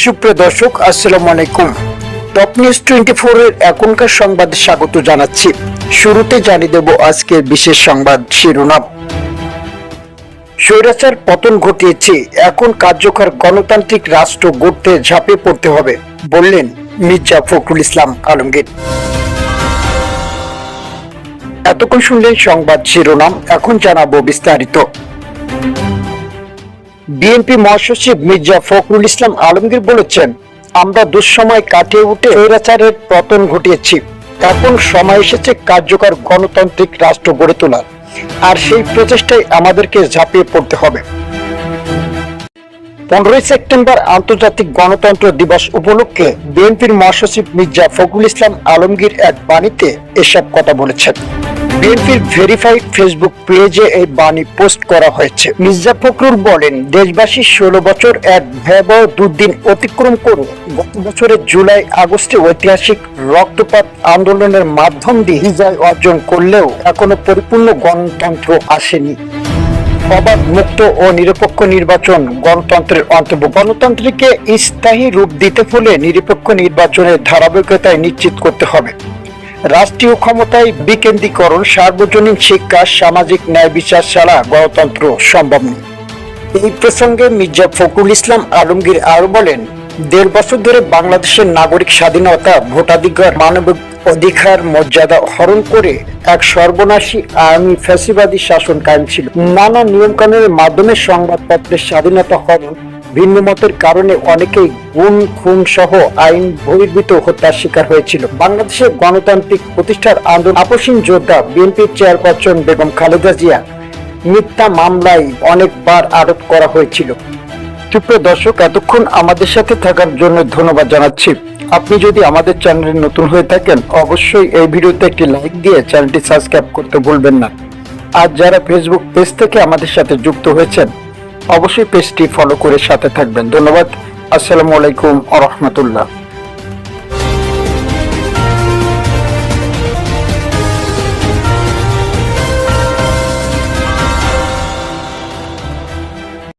সুপ্রিয় দর্শক, আসসালামু আলাইকুম। টপ নিউজ টোয়েন্টি ফোর এর এখনকার সংবাদে স্বাগত জানাচ্ছি। শুরুতে জানিয়ে দেব আজকের বিশেষ সংবাদ শিরোনাম। স্বৈরাচার পতন ঘটিয়েছে, এখন কার্যকর গণতান্ত্রিক রাষ্ট্র গড়তে ঝাঁপে পড়তে হবে, বললেন মির্জা ফখরুল ইসলাম আলমগীর। এতক্ষণ শুনলেন সংবাদ শিরোনাম, এখন জানাব বিস্তারিত। বিএনপি মহাসচিব মির্জা ফখরুল ইসলাম আলমগীর বলেছেন, আমরা দুঃসময় কাটিয়ে উঠে স্বৈরাচারের পতন ঘটিয়েছি। এখন সময় এসেছে কার্যকর গণতান্ত্রিক রাষ্ট্র গড়ে তোলার। আর সেই প্রচেষ্টায় আমাদেরকে ঝাঁপিয়ে পড়তে হবে। পনেরোই সেপ্টেম্বর আন্তর্জাতিক গণতন্ত্র দিবস উপলক্ষে বিএনপির মহাসচিব মির্জা ফখরুল ইসলাম আলমগীর এক বাণীতে এসব কথা বলেছেন। বিএনপির ভেরিফাইড ফেসবুক পেজে এই বাণী পোস্ট করা হয়েছে। মির্জা ফখরুল বলেন, দেশবাসী ষোলো বছর এক ভয়াবহ দুর্দিন অতিক্রম করে গত বছরের জুলাই, আগস্টে ঐতিহাসিক রক্তপাত আন্দোলনের মাধ্যম দিয়ে বিজয় অর্জন করলেও এখনও পরিপূর্ণ গণতন্ত্র আসেনি। অবাধ মুক্ত ও নিরপেক্ষ নির্বাচন গণতন্ত্রের অন্তর্ভুক্ত। গণতন্ত্রকে স্থায়ী রূপ দিতে হলে নিরপেক্ষ নির্বাচনের ধারাবাহিকতায় নিশ্চিত করতে হবে। রাষ্ট্রীয় ক্ষমতায় বিকেন্দ্রীকরণ, সার্বজনীন শিক্ষা, সামাজিক ন্যায় বিচার ছাড়া গণতন্ত্র সম্ভব নয়। এই প্রসঙ্গে মির্জা ফখরুল ইসলাম আলমগীর আরও বলেন, দেড় বছর ধরে বাংলাদেশের নাগরিক স্বাধীনতা ভোটাধিকার, মানবিক অধিকার, মর্যাদা হরণ করে এক সর্বনাশী আইনি ফ্যাসিবাদী শাসন কায়েম ছিল। নানা নিয়ম কানুনের মাধ্যমে সংবাদপত্রের স্বাধীনতা হরণ ভিন্ন মতের কারণে অনেকেই গুম খুন সহ আইন বহির্ভূত হত্যার শিকার হয়েছিল। বাংলাদেশের গণতান্ত্রিক প্রতিষ্ঠার আন্দোলন আপসীন যোদ্ধা বিএনপির চেয়ারপারসন বেগম খালেদা জিয়া মিথ্যা মামলায় অনেকবার আরোপ করা হয়েছিল। সুপ্রিয় দর্শক, এতক্ষণ আমাদের সাথে থাকার জন্য ধন্যবাদ জানাচ্ছি। আপনি যদি আমাদের চ্যানেলে নতুন হয়ে থাকেন, অবশ্যই এই ভিডিওতে একটি লাইক দিয়ে চ্যানেলটি সাবস্ক্রাইব করতে ভুলবেন না। আর যারা ফেসবুক পেজ থেকে আমাদের সাথে যুক্ত হয়েছেন অবশ্যই পেজটি ফলো করে সাথে থাকবেন। ধন্যবাদ। আসসালামু আলাইকুম আ রহমতুল্লাহ।